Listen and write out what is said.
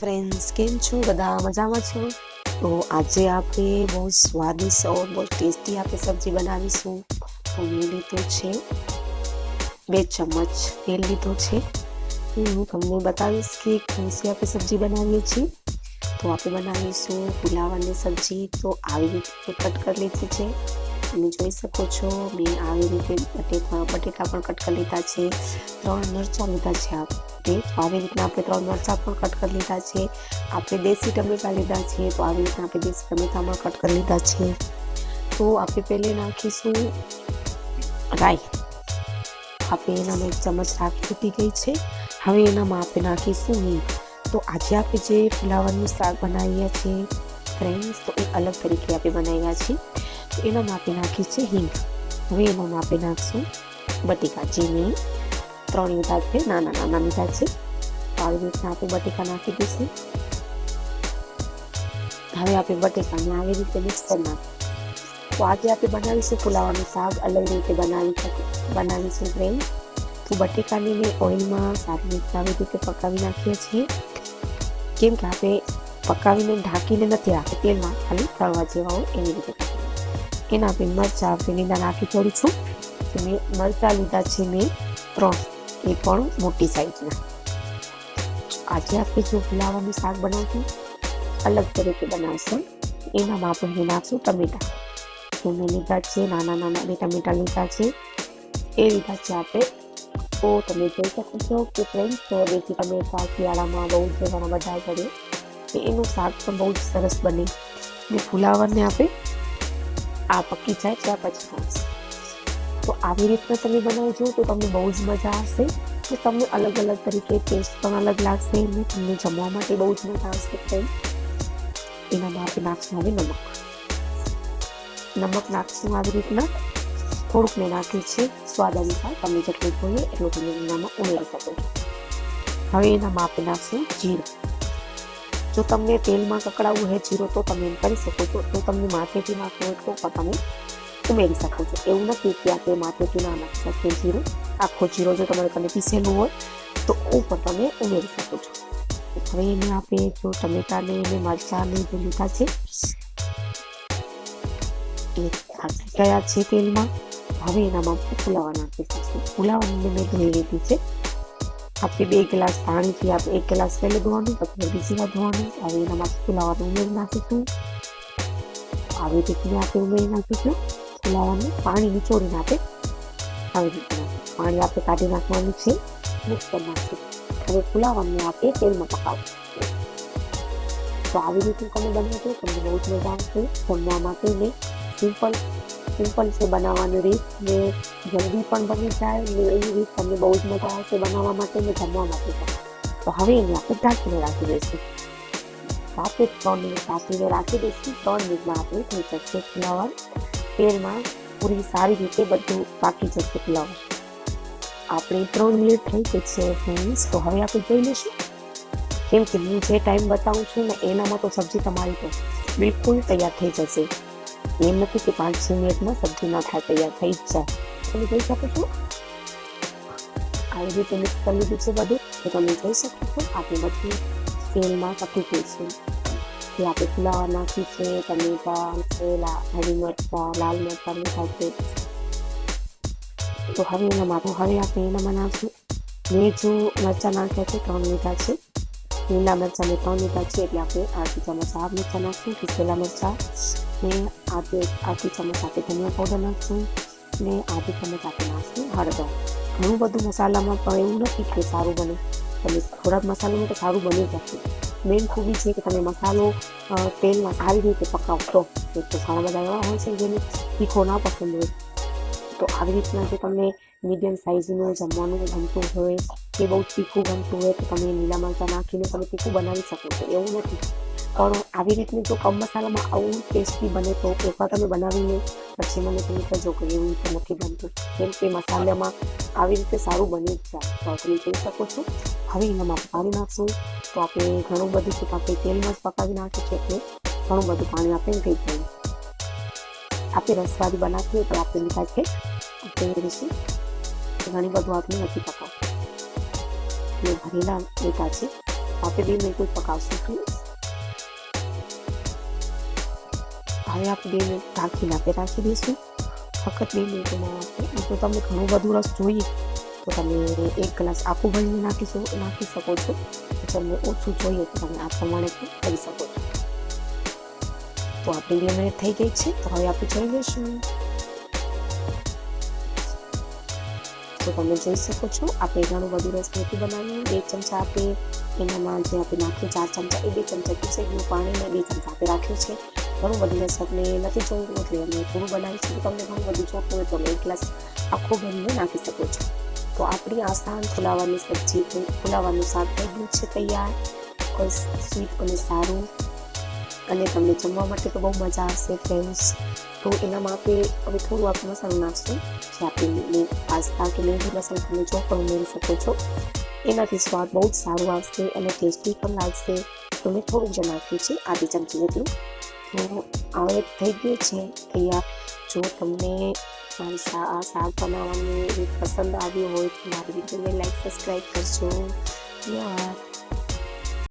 Friends કેમ છો? બધા મજામાં છો? તો આજે આપણે બહુ સ્વાદિષ્ટ ઓર બહુ ટેસ્ટી આપણે સબ્જી બનાવીશું. તો મેં લીધું છે બે ચમચ તેલ લીધો છે. હું તમને બતાવીશ કે કૌશી આપણે સબ્જી બનાવીએ છીએ. તો આપણે બનાવીશું પુલાવાની સબ્જી. તો આવી રીતે કટ કરી લીધી છે. તમે જોઈ શકો છો, મેં આવી રીતે બટેકા બટેકા પણ કટ કરી લીધા છે. ત્રણ મરચાં લીધા છે આપણે તો આવી રીતના આપણે ત્રણ મરચાં પણ કટ કરી લીધા છે. આપણે દેશી ટમેટા લીધા છે. તો આવી રીતના આપણે દેશી ટમેટામાં કટ કરી લીધા છે. તો આપણે પહેલે નાખીશું રાઈ. આપણે એનામાં એક ચમચ રાખ ફૂટી ગઈ છે. હવે એનામાં આપણે નાખીશું હિંગ. તો આજે આપણે જે ફ્લાવરનું શાક બનાવીએ છીએ ફ્રેન્ડ્સ તો એ અલગ તરીકે આપણે બનાવ્યા છીએ તો એનામાં આપણે નાખી છે હિંગ. હવે એનામાં આપણે નાખશું બટેકા જે ત્રણ લીધા છે, નાના નાના લીધા છે. તો આવી રીતના આપણે બટેકા નાખી દઈશું. હવે આપણે બટેકાને આવી રીતે મિક્સ કરી નાખીશું તો આજે આપણે બનાવીશું પુલાવાનું શાક, અલગ રીતે બનાવી બનાવીશું ફ્રેન્ડ તો બટેકાને મેં ઓઇલમાં સારી રીતે આવી રીતે પકાવી નાખીએ છીએ. કેમ કે આપણે પકાવીને ઢાંકીને નથી રાખી તેલમાં ખાલી તળવા જેવા હોય એવી રીતે એના આપણે મરચાં, આપણે લીલા નાખી થોડી છું મેં મરચાં લીધા છે મેં ત્રણ. એ પણ મોટી સાઈઝના આજે આપણે જો ફુલાવાનું શાક બનાવશું, અલગ તરીકે બનાવશું. એનામાં આપણે નાખશું ટમેટા. તો લીધા છે, નાના નાના બે ટમેટા લીધા છે, એ લીધા છે આપણે. તો તમે જોઈ શકો છો કે ફ્રેન્ડ તો દેશી ટમેટા શિયાળામાં બહુ જ ઘણા બધા કરે કે એનું શાક પણ બહુ જ સરસ બને. ને ફુલાવરને આપણે આ પકી જાય ત્યાં પછી તો આવી રીતના તમે બનાવજો તો તમને બહુ જ મજા આવશે. તો તમને અલગ અલગ તરીકે ટેસ્ટ પણ અલગ લાગશે અને તમને જમવા માટે બહુ જ મજા આવશે ફ્રેન્ડ એનામાં આપણે નાખશું હવે નમક. નમક નાખશું આવી રીતના. થોડુંક મેં નાખ્યું છે સ્વાદ અનુસાર. તમે જેટલું જોઈએ એટલું તમે એનામાં ઉમેરી શકો. હવે એનામાં આપણે નાખશું જીરું. જો તમને તેલમાં કકડાવવું હોય જીરો તો તમે એમ કરી શકો છો. જો તમને માથેથી નાખવું હોય તો તમે ઉમેરી શકો છો. એવું નથી કે આ તે માત્ર ચૂના નાખતા કે જીરું, આખો જીરો જો તમારે કને પીસેલું હોય, તો ઉપર તમે ઉમેરી શકો છો. હવે એને આપણે જો ટમેટાને અને મરચાંને જે લીધા છે, એ ખાસી ગયા છે તેલમાં. હવે એનામાં ફુલાવા નાખીશું ફુલાવાની મેં ધોઈ લીધી છે. આપણે બે ગ્લાસ પાણીથી આપણે એક ગ્લાસ પહેલે ધોવાનું, પછી બીજી વાર ધોવાનું. હવે એનામાં ફુલાવાનું ઉમેરી નાખીશું. આવી રીતે આપણે ઉમેરી નાખીશું. ફુલાવાનું પાણી નીચોડીને આપણે આવી રીતે પાણી આપણે કાઢી નાખવાનું છે. મિક્સ કરી નાખીશું હવે ફુલાવાનું આપણે તેલમાં પકાવવું તો આવી રીતે તમે બનાવજો તમને બહુ જ મજા આવશે. જમવા માટે ને સિમ્પલ સિમ્પલ છે બનાવવાની રીત ને જલ્દી પણ બની જાય ને એવી રીત તમને બહુ જ મજા આવશે બનાવવા માટે ને જમવા માટે તો હવે એને આપણે ઢાંકીને રાખી દઈશું. આપણે ત્રણ મિનિટ ઢાંકીને રાખી દઈશું. ત્રણ મિનિટમાં આપણે થઈ શકશે ફ્લાવર તેલમાં પૂરી સારી રીતે બધું પાકી જશે ફ્લાવર આપણે ત્રણ મિનિટ થઈ ગઈ છે ફ્રેન્ડ્સ તો હવે આપણે જોઈ લઈશું કેમ કે હું જે ટાઈમ બતાવું છું ને એનામાં તો સબ્જી તમારી તો બિલકુલ તૈયાર થઈ જશે એમ નથી કે પાંચ છ મિનિટમાં સબ્જી ના થાય તૈયાર થઈ જ જાય તમે જોઈ શકો છો આવી રીતે મિક્સ કરી લીધું છે બધું તો તમે જોઈ શકો છો આપણે બધું તેલમાં પકી ગઈ છે જે આપણે ફ્લાવર નાખી છે ટમેટા સેલા હરી મરચાં લાલ મરચાં મીઠા છે તો હવે એનામાં તો હવે આપણે એના બનાવશું મેં મરચાં નાખ્યા છે ત્રણ લીધા છે લીલા મરચાં મેં ત્રણ લીધા છે એટલે આપણે આરતી ચમચ આ મરચાં નાખશું પીસેલા મરચાં ને આધી આરતી ચમચ આપણે ધનિયા પાવડર નાખશું ને આરતી ચમચ આપણે નાખશું હળદર ઘણું બધું મસાલામાં પણ એવું નથી કે સારું બને તમે થોડાક મસાલામાં તો સારું બની જશે મેઇન ખૂબી છે કે તમે મસાલો તેલમાં સારી રીતે પકાવશો, તો તો ઘણા બધા એવા હોય છે જેને તીખો ના પસંદ હોય. તો આવી રીતના જો તમને મીડિયમ સાઇઝનું જમવાનું ગમતું હોય, કે બહુ તીખું ગમતું હોય, તો તમે લીલા મરચાં નાખીને તમે તીખું બનાવી શકો છો. એવું નથી. પણ આવી રીતનું જો કમ મસાલામાં આવું ટેસ્ટી બને તો એકવાર તમે બનાવીને પછી મને તમે કહેજો કે એવી રીતે નથી બનતું. કેમ કે મસાલામાં આવી રીતે સારું બની જાય તો તમે જોઈ શકો છો. હવે એનામાં પાણી નાખશું. તો આપણે ઘણું બધું છે આપણે તેલમાં જ પકાવી નાખ્યું છે એટલે ઘણું બધું પાણી આપણે થઈ જાય આપણે રસવાદી બનાવીએ તો આપણે લીધા છે આપણે ઘણી બધું આપણે નથી પકાવતું. ભરેલા લીધા છે. આપણે બે મિનિટ પકાવશું હવે આપણે બે મિનિટ ઢાંકીને આપણે રાખી દઈશું. ફક્ત બે મિનિટમાં જો તમને ઘણું બધું રસ જોઈએ. તો તમે એક ગ્લાસ આખું ભરીને શકો નાખી શકો છો. તમને ઓછું જોઈએ તો તમે આ પ્રમાણે પણ કરી શકો છો. તો આપણી બે મિનિટ થઈ ગઈ છે, તો હવે આપણે જોઈ લઈશું. તો તમે જોઈ શકો છો. આપણે ઘણું બધું રસ નથી બનાવ્યું. બે ચમચા આપણે એનામાં જે આપણે નાખ્યું ચાર ચમચા એ બે ચમચા પીસે પાણી ને બે ચમચા આપણે રાખ્યું છે. ઘણું બધું આપણે નથી જોયું, એટલે અમે થોડું બનાવી છે. તમને ઘણું બધું જોતું હોય તો તમે એક ગ્લાસ આખો ભરીને નાખી શકો છો. તો આપણી આસાન ફુલાવાની સબ્જી ફુલાવાનું શાક થઈ છે તૈયાર. કોઈ સ્વીટ અને સારું. અને તમને જમવા માટે તો બહુ મજા આવશે ફ્રેન્ડ્સ તો એનામાં આપણે હવે થોડું આપણે મસાલો નાખશું, જે આપણે પાસ્તા કે મેંદી મસાલો તમે જો પણ ઉમેરી શકો છો. એનાથી સ્વાદ બહુ જ સારો આવશે અને ટેસ્ટી પણ લાગશે. તો મેં થોડુંક જ નાખ્યું છે આધી ચમચી જેટલું. તો હવે થઈ ગયું છે તૈયાર જો તમને મારી આ શાક બનાવવાની રીત પસંદ આવ્યું હોય તો મારી વિડીયોને લાઈક સબસ્ક્રાઈબ કરજો. ધન્યવાદ